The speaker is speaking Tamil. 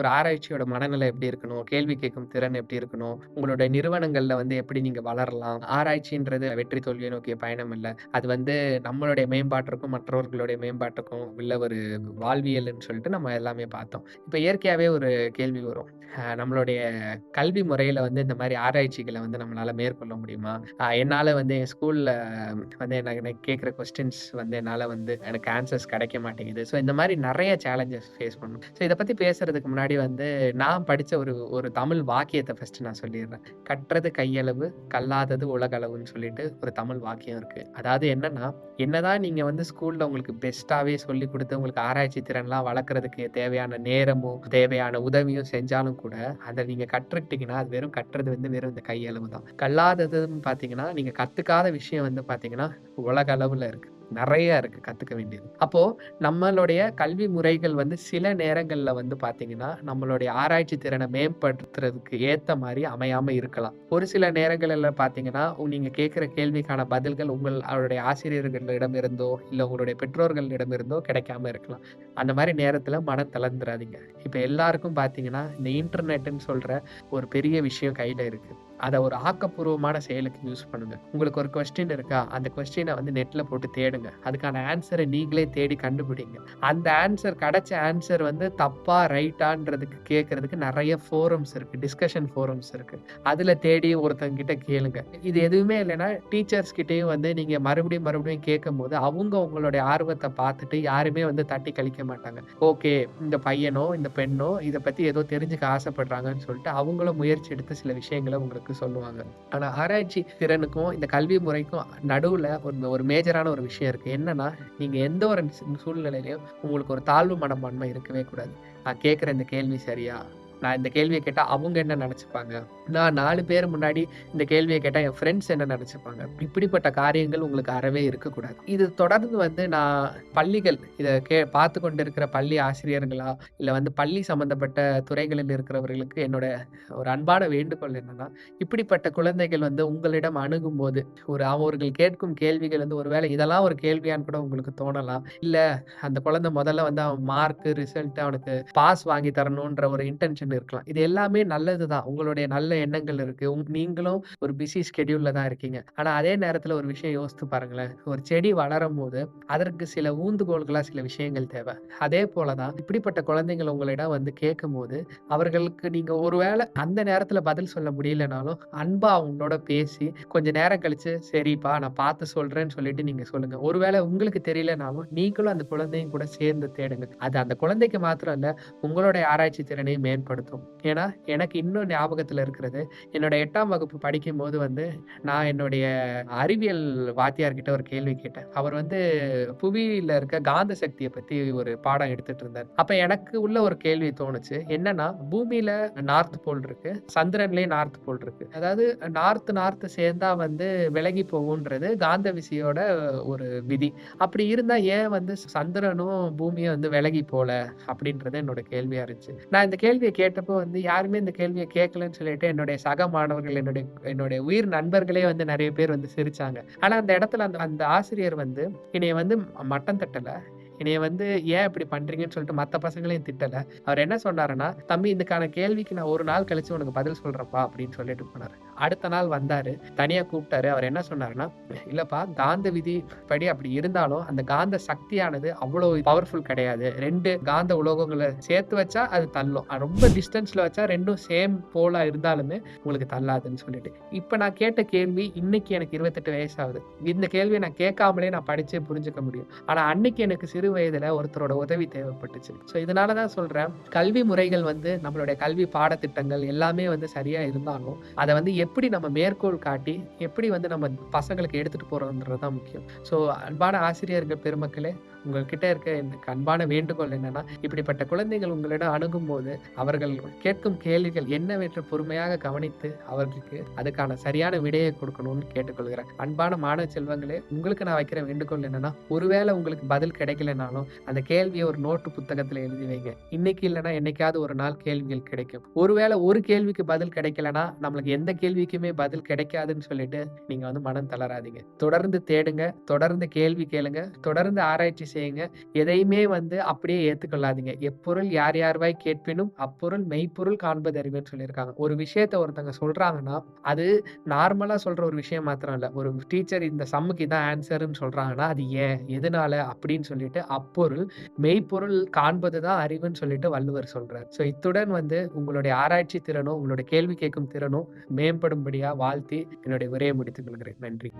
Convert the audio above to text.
ஒரு ஆராய்ச்சியோட மனநிலை எப்படி இருக்கணும்? கேள்வி கேட்கும் திறன் எப்படி இருக்கணும்? உங்களுடைய நிறுவனங்கள்ல வந்து எப்படி நீங்க வளரலாம்? ஆராய்ச்சின்றது வெற்றி தோல்வியை நோக்கிய பயணம் இல்லை அது வந்து நம்மளுடைய மேம்பாட்டிற்கும், மற்றவர்களுடைய மேம்பாட்டுக்கும் உள்ள ஒரு வாழ்வியல்னு சொல்லிட்டு நம்ம எல்லாமே பார்த்தோம். இப்போ இயற்கையாகவே ஒரு கேள்வி வரும். நம்மளுடைய கல்வி முறையில வந்து இந்த மாதிரி ஆராய்ச்சிகளை வந்து நம்மளால மேற்கொள்ள முடியுமா? என்னால் என்னால வந்து என் ஸ்கூல்ல வந்து என்ன எனக்கு கேட்குற கொஸ்டின்ஸ் வந்து என்னால் வந்து எனக்கு ஆன்சர்ஸ் கிடைக்க மாட்டேங்குது. ஸோ இந்த மாதிரி நிறைய சேலஞ்சஸ் ஃபேஸ் பண்ணணும் ஸோ இதை பற்றி பேசுறதுக்கு முன்னாடி வந்து நான் படித்த ஒரு ஒரு தமிழ் வாக்கியத்தை ஃபஸ்ட்டு நான் சொல்லிடுறேன். "கற்றது கையளவு, கல்லாதது உலகளவுன்னு" சொல்லிட்டு ஒரு தமிழ் வாக்கியம் இருக்குது அதாவது என்னன்னா, என்னதான் நீங்கள் வந்து ஸ்கூலில் உங்களுக்கு பெஸ்ட்டாகவே சொல்லிக் கொடுத்து உங்களுக்கு ஆராய்ச்சி திறன்லாம் வளர்க்குறதுக்கு தேவையான நேரமும், தேவையான உதவியும் செஞ்சாலும் கூட, அதை நீங்கள் கற்றுக்கிட்டீங்கன்னா, அது வெறும் கட்டுறது வந்து வெறும் இந்த கையளவு தான். கல்லாததுன்னு பார்த்தீங்கன்னா, நீங்கள் கற்றுக்காத விஷயம் வந்து பார்த்தீங்கன்னா, உலக அளவில் இருக்குது நிறைய இருக்கு கத்துக்க வேண்டியது. அப்போ நம்மளுடைய கல்வி முறைகள் வந்து சில நேரங்கள்ல வந்து பார்த்தீங்கன்னா, நம்மளுடைய ஆராய்ச்சி திறனை மேம்படுத்துறதுக்கு ஏத்த மாதிரி அமையாம இருக்கலாம். ஒரு சில நேரங்கள்ல பார்த்தீங்கன்னா, நீங்க கேட்கிற கேள்விக்கான பதில்கள் உங்களுடைய ஆசிரியர்களிடமிருந்தோ, இல்ல உங்களுடைய பெற்றோர்களிடம் இருந்தோ கிடைக்காம இருக்கலாம். அந்த மாதிரி நேரத்துல மனம் தளர்ந்துடாதீங்க இப்ப எல்லாருக்கும் பார்த்தீங்கன்னா, இந்த இன்டர்நெட்னு சொல்ற ஒரு பெரிய விஷயம் கையில இருக்கு. அதை ஒரு ஆக்கப்பூர்வமான செயலுக்கு யூஸ் பண்ணுங்க. உங்களுக்கு ஒரு கொஸ்டின் இருக்கா? அந்த கொஸ்டினை வந்து நெட்ல போட்டு தேடுங்க. அதுக்கான ஆன்சரை நீங்களே தேடி கண்டுபிடிங்க. அந்த ஆன்சர் கிடைச்ச ஆன்சர் வந்து தப்பா, ரைட்டான்றதுக்கு கேட்கறதுக்கு நிறைய ஃபோரம்ஸ் இருக்கு. டிஸ்கஷன் ஃபோரம்ஸ் இருக்கு. அதுல தேடி ஒருத்தங்கிட்ட கேளுங்க. இது எதுவுமே இல்லைன்னா டீச்சர்ஸ் கிட்டேயும் வந்து நீங்க மறுபடியும், மறுபடியும் கேட்கும்போது, அவங்க உங்களுடைய ஆர்வத்தை பார்த்துட்டு யாருமே வந்து தட்டி கழிக்க மாட்டாங்க. ஓகே, இந்த பையனோ, இந்த பெண்ணோ இதை பத்தி ஏதோ தெரிஞ்சுக்க ஆசைப்படுறாங்கன்னு சொல்லிட்டு, அவங்களும் முயற்சி எடுத்து சில விஷயங்களை உங்களுக்கு சொல்லுவாங்க. ஆனா ஆராய்ச்சி திறனுக்கும், இந்த கல்வி முறைக்கும் நடுவுல ஒரு ஒரு மேஜரான ஒரு விஷயம் இருக்கு. என்னன்னா, நீங்க எந்த ஒரு சூழ்நிலையிலையும் உங்களுக்கு ஒரு தாழ்வு மனப்பான்மை இருக்கவே கூடாது. நான் கேட்கிற இந்த கேள்வி சரியா? நான் இந்த கேள்வியை கேட்டால் அவங்க என்ன நினச்சிப்பாங்க நான் நாலு பேர் முன்னாடி இந்த கேள்வியை கேட்டால் என் ஃப்ரெண்ட்ஸ் என்ன நினச்சிப்பாங்க இப்படிப்பட்ட காரியங்கள் உங்களுக்கு அறவே இருக்கக்கூடாது. இது தொடர்ந்து வந்து நான் பள்ளிகள் இதை கே பார்த்து கொண்டிருக்கிற பள்ளி ஆசிரியர்களா, இல்லை வந்து பள்ளி சம்மந்தப்பட்ட துறைகளில் இருக்கிறவர்களுக்கு என்னோட ஒரு அன்பான வேண்டுகோள் என்னன்னா, இப்படிப்பட்ட குழந்தைகள் வந்து உங்களிடம் அணுகும்போது, ஒரு அவர்கள் கேட்கும் கேள்விகள் வந்து ஒருவேளை இதெல்லாம் ஒரு கேள்வியான்னு கூட உங்களுக்கு தோணலாம். இல்லை அந்த குழந்தை முதல்ல வந்து அவன் மார்க், ரிசல்ட் அவனுக்கு பாஸ் வாங்கி தரணுன்ற ஒரு இன்டென்ஷன் இருக்கலாம். இது எல்லாமே நல்லது தான். உங்களுடைய நல்ல எண்ணங்கள் இருக்கு. உங் நீங்களும் ஒரு பிஸி ஸ்கெட்யூல்ல தான் இருக்கீங்க. ஆனா அதே நேரத்துல ஒரு விஷயம் யோசித்து பாருங்களேன். ஒரு செடி வளரும்போது, அதற்கு சில ஊந்துகோல்களா சில விஷயங்கள் தேவை. அதே போல தான் இப்படிப்பட்ட குழந்தைகள் உங்களிடம் வந்து கேட்கும்போது, அவர்களுக்கு நீங்க ஒருவேளை அந்த நேரத்துல பதில் சொல்ல முடியலனாலும், அன்பா அவங்களோட பேசி, கொஞ்ச நேரம் கழிச்சு, "சரிப்பா நான் பார்த்து சொல்றேன்னு" சொல்லிட்டு நீங்க சொல்லுங்க. ஒருவேளை உங்களுக்கு தெரியலனாலும், நீங்களும் அந்த குழந்தையும் கூட சேர்ந்து தேடுங்க. அது அந்த குழந்தைக்கு மாத்திரம் இல்ல, உங்களுடைய ஆராய்ச்சி திறனையும் மேம்படுத்தும். ஏன்னா, எனக்கு இன்னும் ஞாபகத்தில் இருக்கிறது, என்னோட எட்டாம் வகுப்பு படிக்கும்போது வந்து, நான் என்னுடைய அறிவியல் வாத்தியார்கிட்ட ஒரு கேள்வி கேட்டேன். அவர் வந்து புவியில இருக்க காந்த சக்தியை பத்தி ஒரு பாடம் எடுத்துட்டு இருந்தார். அப்ப எனக்கு உள்ள ஒரு கேள்வி தோணுச்சு. என்னன்னா, பூமியில நார்த் போல் இருக்கு. சந்திரன்லயும் நார்த் போல் இருக்கு. அதாவது நார்த் நார்த் சேர்ந்தா வந்து விலகி போகும்ன்றது காந்த விசையோட ஒரு விதி. அப்படி இருந்தா ஏன் வந்து சந்திரனும், பூமியும் வந்து விலகி போல? அப்படின்றது என்னோட கேள்வியா இருந்துச்சு. நான் இந்த கேள்விய கேட்டப்போ வந்து யாருமே இந்த கேள்வியை கேட்கலன்னு சொல்லிட்டு என்னுடைய சக மாணவர்கள், என்னுடைய என்னுடைய உயிர் நண்பர்களே வந்து நிறைய பேர் வந்து சிரிச்சாங்க. ஆனா அந்த இடத்துல அந்த அந்த ஆசிரியர் வந்து என்னைய வந்து மட்டம் தட்டல. என்னைய வந்து ஏன் இப்படி பண்றீங்கன்னு சொல்லிட்டு மற்ற பசங்களையும் திட்டல. அவர் என்ன சொன்னாருன்னா, "தம்பி இதுக்கான கேள்விக்கு நான் ஒரு நாள் கழிச்சு உனக்கு பதில் சொல்றப்பா அப்படின்னு சொல்லிட்டு போனாரு. அடுத்த நாள் வந்தாரு. தனியா கூப்பிட்டாரு. அவர் என்ன சொன்னாருன்னா, "இல்லப்பா காந்த விதி படி அப்படி இருந்தாலும், அந்த காந்த சக்தியானது அவ்வளோ பவர்ஃபுல் கிடையாது. ரெண்டு காந்த உலோகங்களை சேர்த்து வச்சா அது தள்ளும். ரொம்ப டிஸ்டன்ஸ்ல வச்சா ரெண்டும் சேம் போலா இருந்தாலுமே உங்களுக்கு தள்ளாதுன்னு" சொல்லிட்டு. இப்ப நான் கேட்ட கேள்வி இன்னைக்கு எனக்கு 28 வயசு ஆகுது. இந்த கேள்வியை நான் கேட்காமலே நான் படிச்சே புரிஞ்சுக்க முடியும். ஆனா அன்னைக்கு எனக்கு சிறு வயதுல ஒருத்தரோட உதவி தேவைப்பட்டுச்சு. ஸோ இதனாலதான் சொல்றேன், கல்வி முறைகள் வந்து நம்மளுடைய கல்வி பாடத்திட்டங்கள் எல்லாமே வந்து சரியா இருந்தாலும், அதை வந்து எப்படி நம்ம மேற்கோள் காட்டி, எப்படி வந்து நம்ம பசங்களுக்கு எடுத்துகிட்டு போகிறோன்றது தான் முக்கியம். ஸோ அன்பான ஆசிரியர்கள் பெருமக்களே, உங்ககிட்ட இருக்க இந்த அன்பான வேண்டுகோள் என்னன்னா, இப்படிப்பட்ட குழந்தைகள் உங்களிடம் அணுகும் போது அவர்கள் கேட்கும் கேள்விகள் என்னவென்று பொறுமையாக கவனித்து, அவர்களுக்கு அதுக்கான சரியான விடையை கொடுக்கணும்னு கேட்டுக்கொள்கிறேன். அன்பான மாணவ செல்வங்களே, உங்களுக்கு நான் வைக்கிற வேண்டுகோள் என்னன்னா, ஒருவேளை உங்களுக்கு பதில் கிடைக்கலனாலும், அந்த கேள்வியை ஒரு நோட்டு புத்தகத்துல எழுதி வைங்க. இன்னைக்கு இல்லைன்னா என்னைக்காவது ஒரு நாள் கேள்விகள் கிடைக்கும். ஒருவேளை ஒரு கேள்விக்கு பதில் கிடைக்கலனா, நம்மளுக்கு எந்த கேள்விக்குமே பதில் கிடைக்காதுன்னு சொல்லிட்டு, நீங்க வந்து மனம் தளராதீங்க. தொடர்ந்து தேடுங்க, தொடர்ந்து கேள்வி கேளுங்க, தொடர்ந்து ஆராய்ச்சி செய்யுங்க. எதையுமே வந்து அப்படியே ஏத்துக்கொள்ளாதீங்க. "எப்பொருள் யார் யார்வாய் கேட்பினும் அப்பொருள் மெய்ப்பொருள் காண்பது அறிவுன்னு" சொல்லியிருக்காங்க. ஒரு விஷயத்த ஒருத்தங்க சொல்றாங்கன்னா, அது நார்மலா சொல்ற ஒரு விஷயம் மாத்திரம் இல்ல. ஒரு டீச்சர் இந்த சம்முக்கு இதான் ஆன்சர்னு சொல்றாங்கன்னா, அது ஏன்? எதனால? அப்படின்னு சொல்லிட்டு அப்பொருள், மெய்ப்பொருள் காண்பது தான் அறிவுன்னு சொல்லிட்டு வள்ளுவர் சொல்றாரு ஸோ இத்துடன் வந்து உங்களுடைய ஆராய்ச்சி திறனும், உங்களுடைய கேள்வி கேட்கும் திறனும் மேம்படும்படியா வாழ்த்தி என்னுடைய உரையை முடித்துக் கொள்கிறேன். நன்றி.